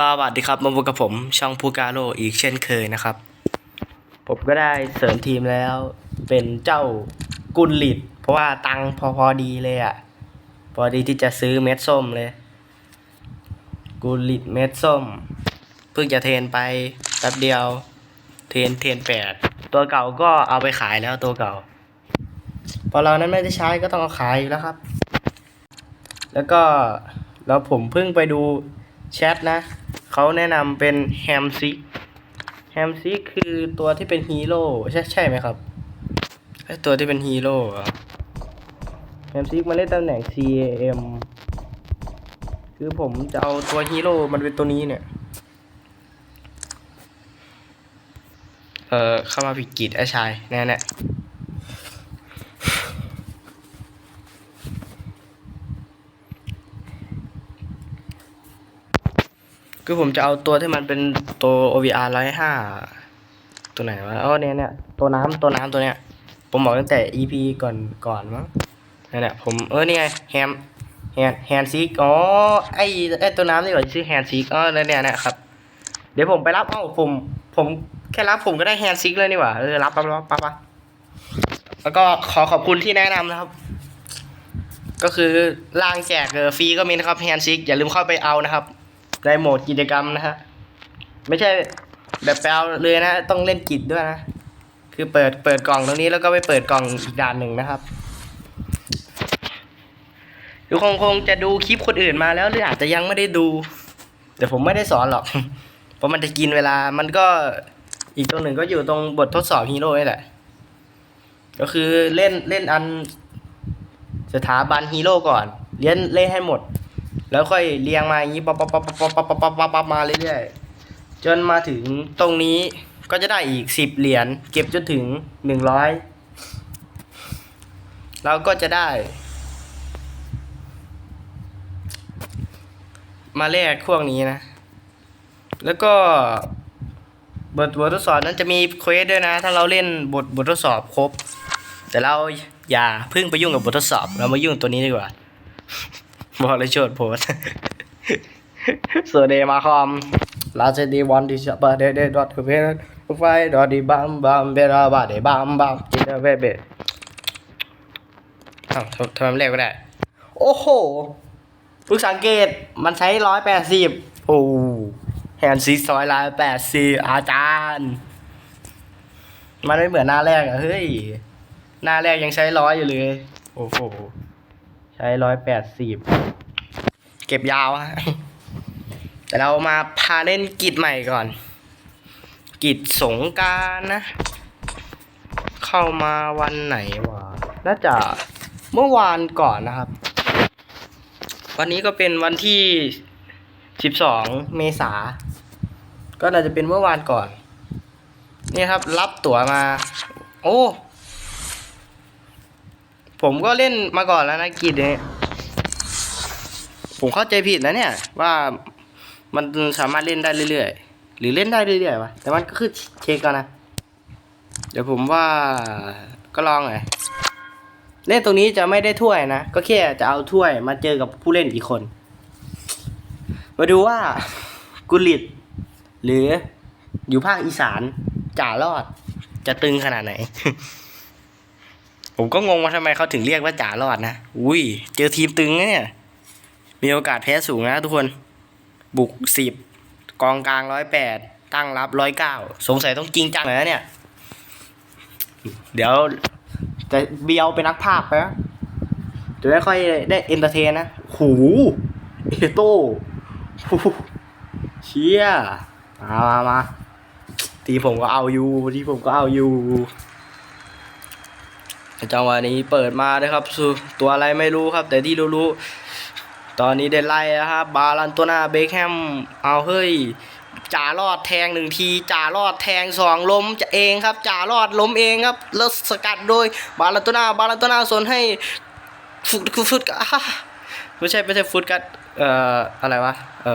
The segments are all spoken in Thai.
สวัสดีครับมาพบกับผมช่องพูกาโลอีกเช่นเคยนะครับ ผมก็ได้เสริมทีมแล้วเป็นเจ้ากุนหลิดเพราะว่าตังค์พอพอดีเลยอะ่ะ พอดีที่จะซื้อเม็ดส้มเลย กุนหลิดเม็ดส้ม เพิ่งจะเทนไปแป๊บเดียว เทนเทนแปดตัวเก่าก็เอาไปขายแล้วตัวเก่า พอเรานั้นไม่ได้ใช้ก็ต้องเอาขายอยู่แล้วครับ แล้วก็แล้วผมเพิ่งไปดูแชทนะ เขาแนะนำเป็นแฮมซิกแฮมซิกคือตัวที่เป็นฮีโร่ใช่ใช่ไหมครับไอตัวที่เป็นฮีโร่อะแฮมซิกมันเล่นตำแหน่ง CAM คือผมจะเอาตัวฮีโร่มันเป็นตัวนี้เนี่ย เออเข้ามาผิดกีดไอ้ชายแน่แน่ คือผมจะเอาตัวที่มันเป็นตัว OVR ร้อยห้าตัวไหนวะอ๋อเนี่ยเนี่ยตัวน้ำตัวน้ำตัวเนี้ย ผมบอกตั้งแต่ EP ก่อนก่อนมั้งนั่นแหละผมเออนี่ไงแฮมแฮนแฮนซิกอ๋อไอไอตัวน้ำนี่เหรอชื่อแฮนซิกอ๋อแล้วเนี่ยนะครับ เดี๋ยวผมไปรับเอ้าผมผมแค่รับผมก็ได้แฮนซิกเลยนี่หว่าเออรับปั๊บปั๊บปั๊บปั๊บแล้วก็ขอขอบคุณที่แนะนำนะครับ ก็คือล่างแจกเออฟรีก็มีนะครับแฮนซิกอย่าลืมเข้าไปเอานะครับ ในโหมดกิจกรรมนะฮะ ไม่ใช่แบบแปลเลยนะ ต้องเล่นกิจด้วยนะ คือเปิดเปิดกล่องตรงนี้แล้วก็ไปเปิดกล่องอีกด่านหนึ่งนะครับทุกคงคงจะดูคลิปคนอื่นมาแล้วหรืออาจจะยังไม่ได้ดู แต่ผมไม่ได้สอนหรอก เพราะมันจะกินเวลา มันก็อีกตรงหนึ่งก็อยู่ตรงบททดสอบฮีโร่นี่แหละ ก็คือเล่นเล่นอันสถาบันฮีโร่ก่อนเรียนเล่นให้หมด แล้วค่อยเรียงมาอย่างนี้ปั๊บปั๊บปั๊บปั๊บปั๊บปั๊บปั๊บปั๊บปั๊บมาเรื่อยๆจนมาถึงตรงนี้ก็จะได้อีกสิบเหรียญเก็บจนถึงหนึ่งร้อยเราก็จะได้ มาแลกพวกนี้นะ แล้วก็บทบททดสอบนั้นจะมีเควสด้วยนะ ถ้าเราเล่นบทบททดสอบครบ แต่เราอย่าเพิ่งไปยุ่งกับบททดสอบ เรามายุ่งตัวนี้ดีกว่า บอกเลยโชดโพสสวัสดีมาคอมลาเซดีวันที่ชอบเดเดดอทเพนไฟดอดีบัมบัมเบราบาเดบัมบัมจิตเบเบอ้าวทำทำเรียกก็ได้ โอ้โหเพิ่งสังเกตมันใช้ร้อยแปดสิบโอ้แฮนซีซอยร้อยแปดสิบอาจารย์ มันไม่เหมือนหน้าแรกอะเฮ้ย หน้าแรกยังใช้ร้อยอยู่เลย โอ้โห ใช้ร้อยแปดสิบเก็บยาวฮะแต่เรามาพาเล่นกิจใหม่ก่อน กิจสงการนะ เข้ามาวันไหนวะน่าจะเมื่อวานก่อนนะครับ วันนี้ก็เป็นวันที่สิบสองเมษา ก็น่าจะเป็นเมื่อวานก่อน นี่ครับรับตั๋วมา โอ้ ผมก็เล่นมาก่อนแล้วนะกิจเนี่ยผมเข้าใจผิดนะเนี่ย ว่ามันสามารถเล่นได้เรื่อยๆ หรือเล่นได้เรื่อยๆวะแต่มันก็คือเช็คกันนะ เดี๋ยวผมว่าก็ลองหน่อยเล่นตรงนี้จะไม่ได้ถ้วยนะ ก็แค่จะเอาถ้วยมาเจอกับผู้เล่นอีกคน มาดูว่ากุลิตหรืออยู่ภาคอีสานจ่ารอด จะตึงขนาดไหน ผมก็งงว่าทำไมเขาถึงเรียกว่าจ่ารอดนะ อุ้ย เจอทีมตึงนะเนี่ย มีโอกาสแพ้สูงนะทุกคน บุกสิบกองกลางร้อยแปดตั้งรับร้อยเก้าสงสัยต้องจริงจังเลยนะเนี่ย เดี๋ยวจะเบียวเป็นนักภาคไปนะจะได้ค่อยได้เอนเตอร์เทนนะ หูเอโต้เชี่ยมามามาทีผมก็เอาอยู่ทีผมก็เอาอยู่ จังหวะนี้เปิดมานะครับตัวอะไรไม่รู้ครับ แต่ที่รู้ๆตอนนี้ได้ไล่แล้วครับ บาลันตัวหน้าเบคแฮมเอาเฮ้ยจ่ารอดแทงหนึ่งทีจ่ารอดแทงสองล้มจะเองครับจ่ารอดล้มเองครับ แล้วสกัดโดยบาลันตัวหน้าบาลันตัวหน้าสนให้ฟุตฟุตกะไม่ใช่ไม่ใช่ฟุตกัดเอ่ออะไรวะเอ่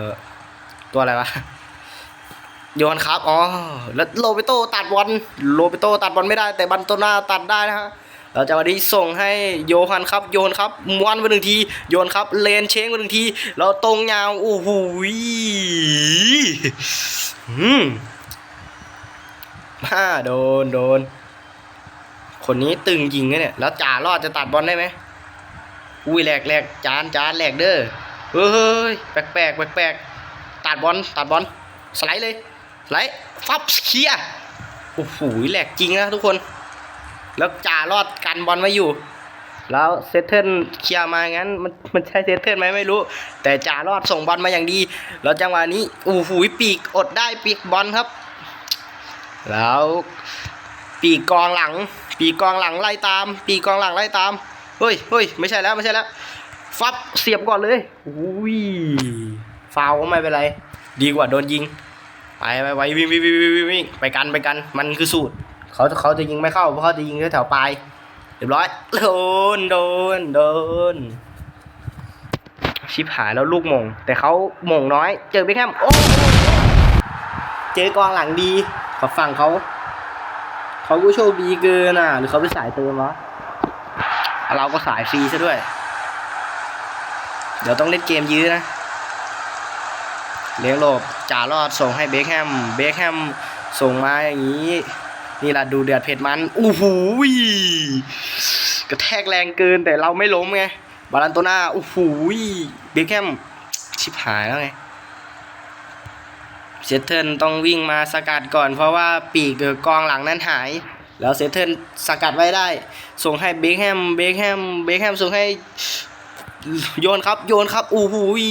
อตัวอะไรวะ โยนครับ อ๋อ แล้วโรเบโตตัดบอลโรเบโตตัดบอลไม่ได้ แต่บันโตนาตัดได้นะฮะเราจะมาที่ส่งให้โยฮันครับ โยนครับม้วนไปหนึ่งที โยนครับ เลนเช้งไปหนึ่งที เราตรงยาว โอ้โหยอืมฮ่าโดน โดน คนนี้ตึงยิงนะเนี่ย แล้วจ่ารอดจะตัดบอลได้ไหม อุ้ยแหลกแหลกจานจานแหลกเด้อ เฮ้ย แปลกแปลกแปลกแปลกตัดบอล ตัดบอล สไลด์เลย ไลด์ฟับเคลียโอ้โหแหลกจริงนะทุกคน แล้วจ่ารอดกันบอลไว้อยู่ แล้วเซตเทิลเคลียมางั้น มันมันใช่เซตเทิลไหมไม่รู้ แต่จ่ารอดส่งบอลมาอย่างดี แล้วจังหวะนี้โอ้โหปีกอดได้ปีกบอลครับ แล้วปีกกองหลัง ปีกกองหลังไล่ตาม ปีกกองหลังไล่ตามเฮ้ยเฮ้ยไม่ใช่แล้วไม่ใช่แล้วฟับเสียบก่อนเลยอุ้ยฟาวก็ไม่เป็นไร ดีกว่าโดนยิง ไปไปไปวิ่งวิ่งวิ่งวิ่งวิ่งวิ่งไปกันไปกัน มันคือสูตรเขาเขาจะยิงไม่เข้าเพราะเขาจะยิงแถวปลายเรียบร้อยโดนโดนโดนชิบหายแล้วลูกมง แต่เขาหมงน้อย เจอเบคแฮมโอ้เจอกองหลังดีขอฝั่งเขาเขาก็โชคดีเกินอะ หรือเขาเป็นสายเติมวะเราก็สายฟรีซะด้วย เดี๋ยวต้องเล่นเกมยื้อนะ เลี้ยงหลบจ่ารอดส่งให้เบคแฮม เบคแฮมส่งมาอย่างนี้ นี่แหละดูเดือดเผ็ดมันโอ้โหยกระแทกแรงเกินแต่เราไม่ล้มไง บาลันโตนาโอ้โหยเบคแฮมชิบหายแล้วไงเซตเทิลต้องวิ่งมาสกัดก่อนเพราะว่าปีกกองหลังนั้นหาย แล้วเซตเทิลสกัดไว้ได้ ส่งให้เบคแฮมเบคแฮมเบคแฮมส่งให้โยนครับโยนครับโอ้โหย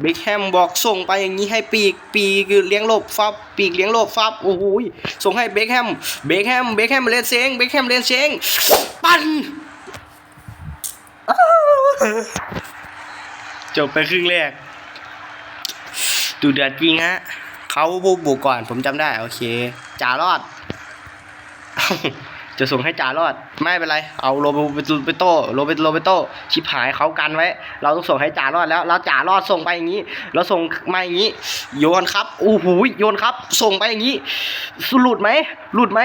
เบคแฮมบอกส่งไปอย่างนี้ให้ปีกปีกเลี้ยงหลบฟับปีกเลี้ยงหลบฟับโอ้โหยส่งให้เบคแฮมเบคแฮมเบคแฮมเลนเซงเบคแฮมเลนเซงปั้นอ้าวจบไปครึ่งแรกดูเดือดจริงฮะเขาบุกบุกก่อนผมจำได้ โอเคจ่ารอด จะส่งให้จ่ารอด ไม่เป็นไร เอาโรเบโรเบโตโรเบโรเบโตชิบหายเขากันไว้ เราต้องส่งให้จ่ารอดแล้วแล้วจ่ารอดส่งไปอย่างนี้แล้วส่งมาอย่างนี้ โยนครับโอ้โหโยนครับ ส่งไปอย่างนี้หลุดไหมหลุดไหม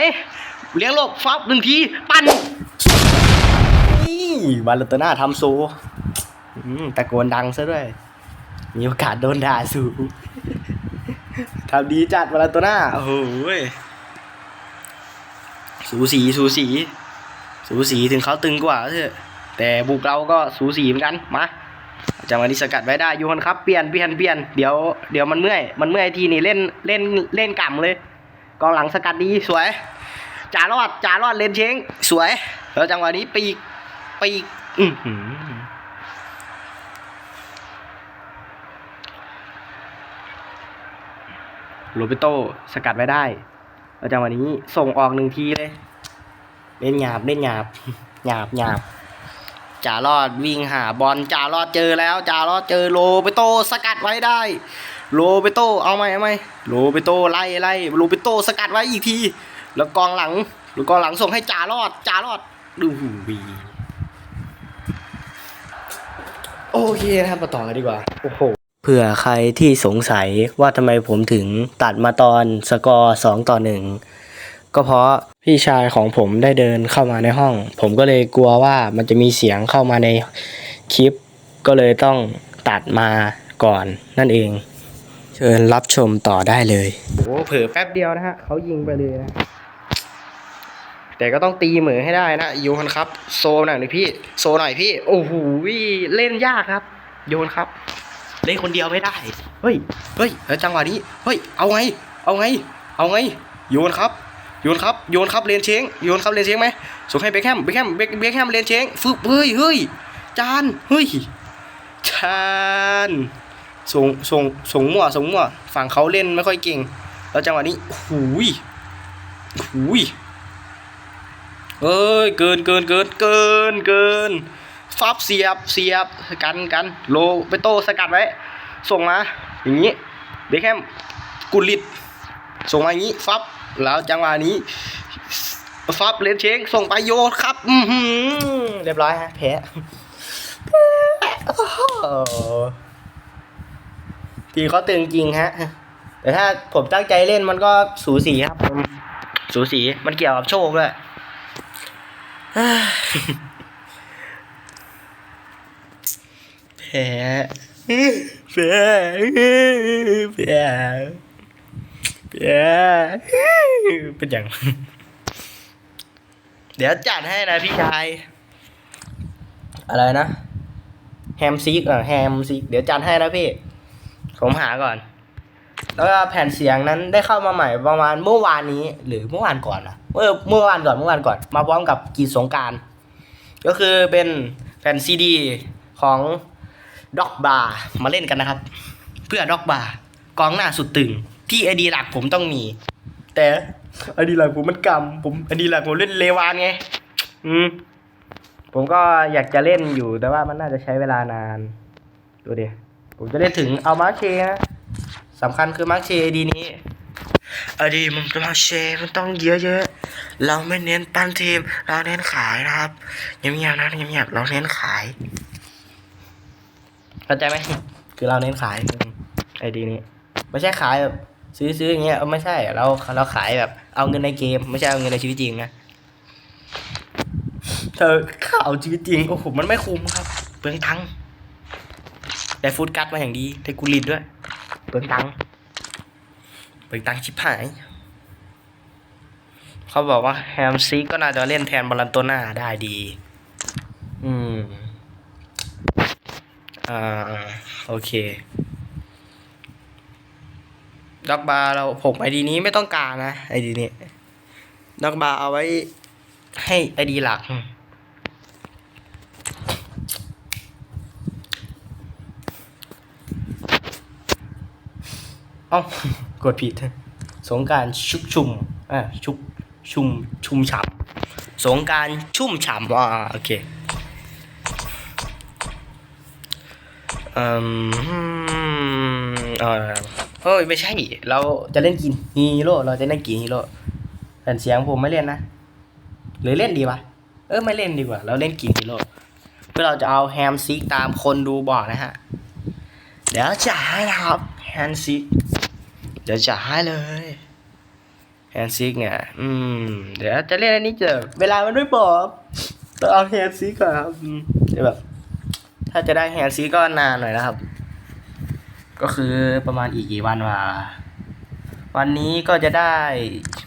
เลี้ยงโลบฟับหนึ่งทีปั่นนี่บาลตนาทำโซอืมตะโกนดังซะด้วย มีโอกาสโดนด่าสูงทำดีจัดมาลาโตน่าโอ้โหย สูสีสูสี สูสีถึงเขาตึงกว่าเถอะแต่บุกเราก็สูสีเหมือนกันมาจะมาดิสกัดไว้ได้ยูฮันครับเปลี่ยนเปลี่ยนเปลี่ยนเดี๋ยวเดี๋ยวมันเมื่อยมันเมื่อยทีนี่เล่นเล่นเล่นกล่ำเลยกองหลังสกัดดีสวยจ่ารอดจ่ารอดเลนเชงสวย แล้วจังหวะนี้ปีกปีกอือหือโรเบโตสกัดไว้ได้ แล้วจังหวะนี้ส่งออกหนึ่งทีเลย เล่นหยาบเล่นหยาบหยาบหยาบจ่ารอดวิ่งหาบอลจ่ารอดเจอแล้วจ่ารอดเจอโรเบโตสกัดไว้ได้โรเบโตเอาไหมเอาไหมโรเบโตไล่ไล่โรเบโตสกัดไว้อีกที แล้วกองหลังหรือกองหลังส่งให้จ่ารอดจ่ารอดดูหูวีโอเคนะครับมาต่อกันดีกว่า โอ้โห ผื่อใครที่สงสัยว่าทำไมผมถึงตัดมาตอนสกอร์สองต่อหนึ่งก็เพราะพี่ชายของผมได้เดินเข้ามาในห้อง ผมก็เลยกลัวว่ามันจะมีเสียงเข้ามาในคลิป ก็เลยต้องตัดมาก่อนนั่นเอง เชิญรับชมต่อได้เลยโอ้เผลอแป๊บเดียวนะฮะเขายิงไปเลยนะแต่ก็ต้องตีเหมือให้ได้นะโยนครับ โซหน่อยหน่อยพี่ โซหน่อยพี่ โอ้โหเล่นยากครับ โยนครับ เล่นคนเดียวไม่ได้ เฮ้ย เฮ้ยแล้วจังหวะนี้ เฮ้ย เอาไง เอาไง เอาไง โยนครับ โยนครับ โยนครับเลนเชงโยนครับเลนเชงไหมส่งให้เบคแฮม เบคแฮม เบคเบคแฮมเลนเชงฟึบเฮ้ยเฮ้ย จาน เฮ้ย จานส่งส่งส่งมั่วส่งมั่ว ฝั่งเขาเล่นไม่ค่อยเก่ง แล้วจังหวะนี้หูยหูยเอ้ย เกินเกินเกินเกินเกิน ฟับเสียบเสียบกันกันโลเปโตสกัดไว้ ส่งมา อย่างนี้เบคแฮมกุลิตส่งมาอย่างนี้ฟับแล้วจังหวะนี้ฟับเลนเชงส่งไปโยครับอืเรียบร้อยฮะแพ้ทีเขาตึงจริงฮะ แต่ถ้าผมตั้งใจเล่นมันก็สูสีครับผมสูสีมันเกี่ยวกับโชคด้วย แพ้แพ้แพ้แพ้เป็นอย่าง เดี๋ยวจัดให้นะพี่ชาย อะไรนะ แฮมซิกอะแฮมซิก เดี๋ยวจัดให้นะพี่ ผมหาก่อน แล้วแผ่นเสียงนั้นได้เข้ามาใหม่ประมาณเมื่อวานนี้ หรือเมื่อวานก่อนอะเมื่อเมื่อวานก่อนเมื่อวานก่อน มาพร้อมกับกีดสงการ ก็คือเป็นแผ่นซีดีของ ด็อกบาร์มาเล่นกันนะครับ เพื่อด็อกบาร์กองหน้าสุดตึง ที่ไอดีหลักผมต้องมี แต่ไอดีหลักผมมันกำผมไอดีหลักผมเล่นเลวานไงอืมผมก็อยากจะเล่นอยู่แต่ว่ามันน่าจะใช้เวลานาน ดูดิผมจะเล่นถึงเอามาร์คเชนะสำคัญคือมาร์คเชดีนี้อดีมันเป็นมาร์คเชมันต้องเยอะๆ เราไม่เน้นปั้นทีม เราเน้นขายนะครับเงียบๆนะเงียบๆเราเน้นขาย เข้าใจไหมคือเราเน้นขายไอดีนี้ ไม่ใช่ขายแบบซื้อๆอย่างเงี้ยเออไม่ใช่เราเราขายแบบเอาเงินในเกม ไม่ใช่เอาเงินในชีวิตจริงนะเธอข่าวชีวิตจริงโอ้โหมันไม่คุ้มครับ เปลืองตังค์ได้ฟูดกัดมาอย่างดีได้กุลิดด้วย เปลืองตังค์เปลืองตังค์ชิบหาย เขาบอกว่าแฮมซีก็น่าจะเล่นแทนบอลันโตนาได้ดี อืม อ่าโอเคด็อกบาร์เราผมไอดีนี้ไม่ต้องการนะไอดีนี้ด็อกบาร์เอาไว้ให้ไอดีหลัก เอ้ากดผิด สงกรารชุกชุมอ่าชุกชุมชุมฉ่ำสงกรารชุ่มฉ่ำอ่าโอเค เอ่มเออเฮ้ยไม่ใช่ เราจะเล่นกินฮีโร่เราจะเล่นกินฮีโร่แต่เสียงผมไม่เล่นนะ หรือเล่นดีวะเออไม่เล่นดีกว่า เราเล่นกินฮีโร่เพื่อเราจะเอาแฮมซิกตามคนดูบอกนะฮะ เดี๋ยวจะให้นะครับแฮมซิกเดี๋ยวจะให้เลยแฮนซิกเนี่ยอืม เดี๋ยวจะเล่นอันนี้เจอเวลามันไม่บอกต้องเอาแฮนซิกก่อนครับอืมเดี๋ยวแบบ ถ้าจะได้แฮนซิกก็นานหน่อยนะครับ ก็คือประมาณอีกกี่วันวะวันนี้ก็จะได้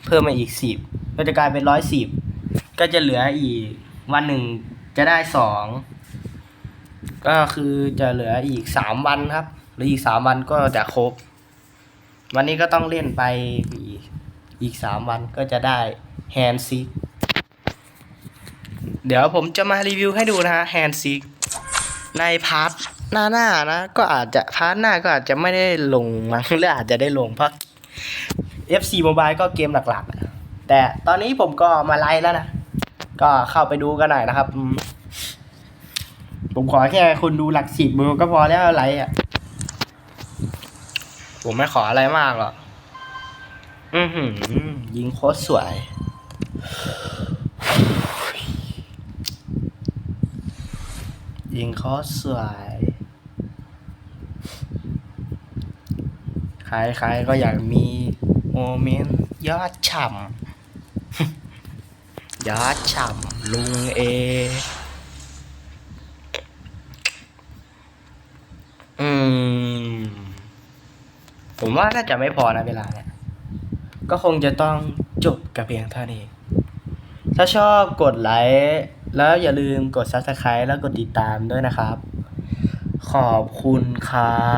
เพิ่มมาอีกสิบก็จะกลายเป็นร้อยสิบก็จะเหลืออีกวันหนึ่งจะได้สองก็คือจะเหลืออีกสามวันครับหรืออีกสามวันก็จะครบ วันนี้ก็ต้องเล่นไปอีกอีกสามวันก็จะได้แฮนซิกเดี๋ยวผมจะมารีวิวให้ดูนะฮะแฮนซิก ในพาร์ทหน้าหน้านะ ก็อาจจะพาร์ทหน้าก็อาจจะไม่ได้ลงมั้งหรืออาจจะได้ลงเพราะ FC Mobile ก็เกมหลักๆ แต่ตอนนี้ผมก็มาไลฟ์แล้วนะ ก็เข้าไปดูกันหน่อยนะครับ ผมขอแค่คนดูหลักสิบมือก็พอแล้วไลฟ์อะ ผมไม่ขออะไรมากหรอก อือหือยิงโคตรสวย ยิงโคตรสวยใครๆก็อยากมีโมเมนต์ยอดฉ่ำยอดฉ่ำลุงเออืม ผมว่าน่าจะไม่พอนะเวลาเนี่ย ก็คงจะต้องจบกับเพียงเท่านี้ ถ้าชอบกดไลค์ แล้วอย่าลืมกด subscribe แล้วกดติดตามด้วยนะครับ ขอบคุณครั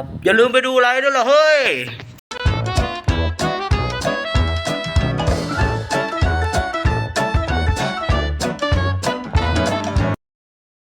บ อย่าลืมไปดูไลค์ด้วยเหรอเฮ้ย